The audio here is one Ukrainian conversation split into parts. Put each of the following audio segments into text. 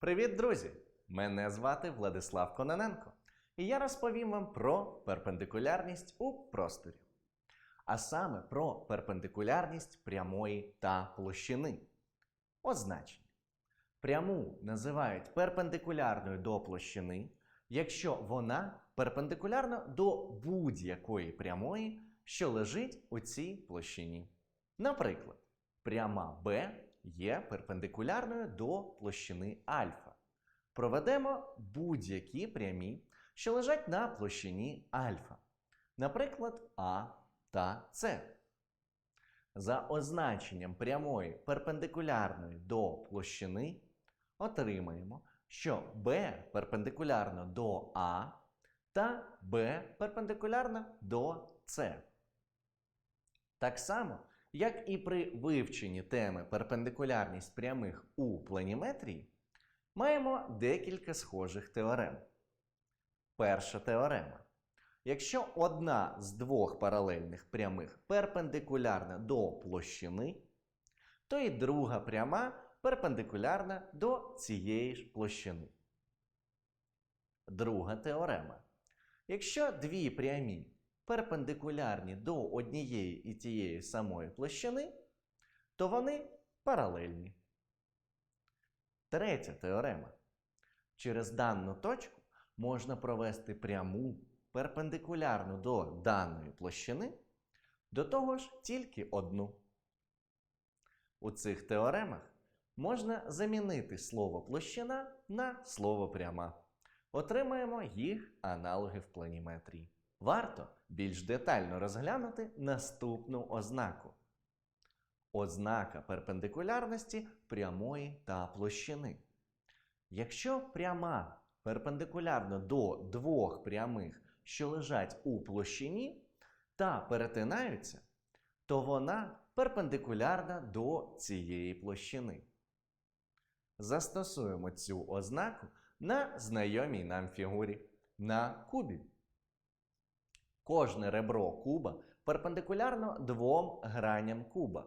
Привіт, друзі! Мене звати Владислав Кононенко, і я розповім вам про перпендикулярність у просторі. А саме про перпендикулярність прямої та площини. Означення. Пряму називають перпендикулярною до площини, якщо вона перпендикулярна до будь-якої прямої, що лежить у цій площині. Наприклад, пряма B є перпендикулярною до площини альфа. Проведемо будь-які прямі, що лежать на площині альфа. Наприклад, А та С. За означенням прямої перпендикулярної до площини отримаємо, що B перпендикулярно до А та B перпендикулярно до С. Так само, як і при вивченні теми перпендикулярність прямих у планіметрії, маємо декілька схожих теорем. Перша теорема. Якщо одна з двох паралельних прямих перпендикулярна до площини, то і друга пряма перпендикулярна до цієї ж площини. Друга теорема. Якщо дві прямі перпендикулярні до однієї і тієї самої площини, то вони паралельні. Третя теорема. Через дану точку можна провести пряму перпендикулярну до даної площини, до того ж тільки одну. У цих теоремах можна замінити слово площина на слово пряма. Отримаємо їх аналоги в планіметрії. Варто більш детально розглянути наступну ознаку. Ознака перпендикулярності прямої та площини. Якщо пряма перпендикулярна до двох прямих, що лежать у площині та перетинаються, то вона перпендикулярна до цієї площини. Застосуємо цю ознаку на знайомій нам фігурі на кубі. Кожне ребро куба перпендикулярно двом граням куба.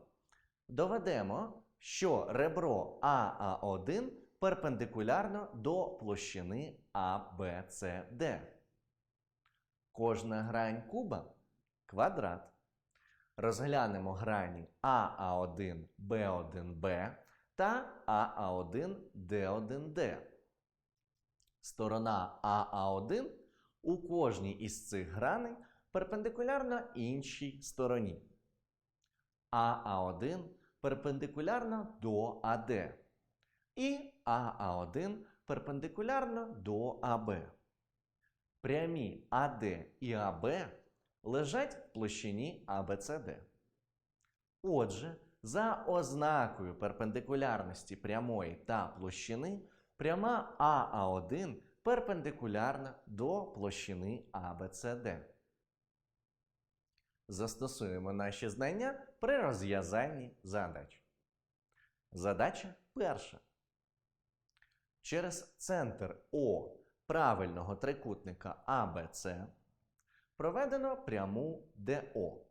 Доведемо, що ребро АА1 перпендикулярно до площини ABCD. Кожна грань куба квадрат. Розглянемо грані АА1, Б1Б та АА1, Д1Д. Сторона АА1 у кожній із цих граней перпендикулярна іншій стороні. АА1 перпендикулярно до АД. І АА1 перпендикулярно до АБ. Прямі АД і АБ лежать в площині ABCD. Отже, за ознакою перпендикулярності прямої та площини пряма АА1 перпендикулярна до площини ABCD. Застосуємо наші знання при розв'язанні задач. Задача перша. Через центр О правильного трикутника ABC проведено пряму ДО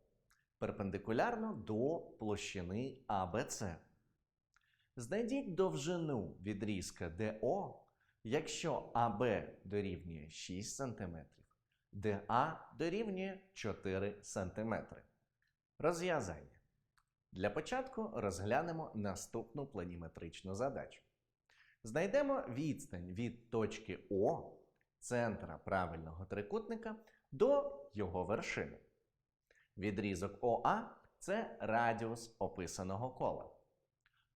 перпендикулярно до площини ABC. Знайдіть довжину відрізка ДО, якщо АБ дорівнює 6 см, ДА дорівнює 4 см. Розв'язання. Для початку розглянемо наступну планіметричну задачу. Знайдемо відстань від точки О, центра правильного трикутника, до його вершини. Відрізок ОА це радіус описаного кола.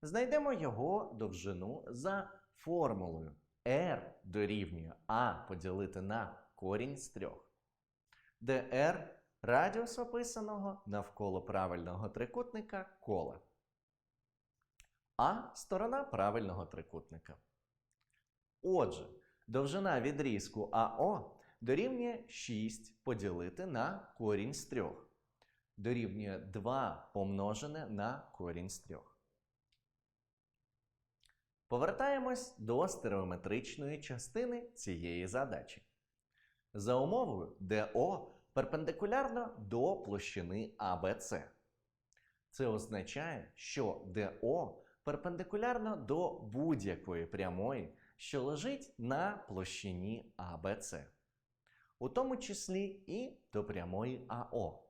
Знайдемо його довжину за формулою r дорівнює А поділити на корінь з трьох, r радіус описаного навколо правильного трикутника кола. А сторона правильного трикутника. Отже, довжина відрізку АО дорівнює 6 поділити на корінь з трьох. Дорівнює 2 помножене на корінь з трьох. Повертаємось до стереометричної частини цієї задачі. За умовою ДО перпендикулярно до площини ABC. Це означає, що ДО перпендикулярно до будь-якої прямої, що лежить на площині АБЦ, у тому числі і до прямої АО.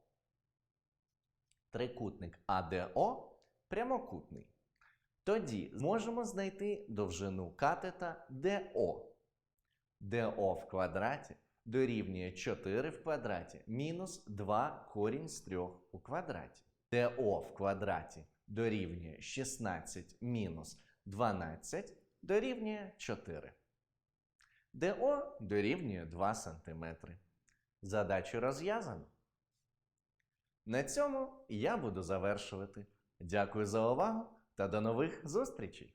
Трикутник АДО прямокутний. Тоді зможемо знайти довжину катета ДО. ДО в квадраті дорівнює 4 в квадраті мінус 2 корінь з 3 у квадраті. ДО в квадраті дорівнює 16 мінус 12 дорівнює 4. ДО дорівнює 2 см. Задачу розв'язано. На цьому я буду завершувати. Дякую за увагу та до нових зустрічей!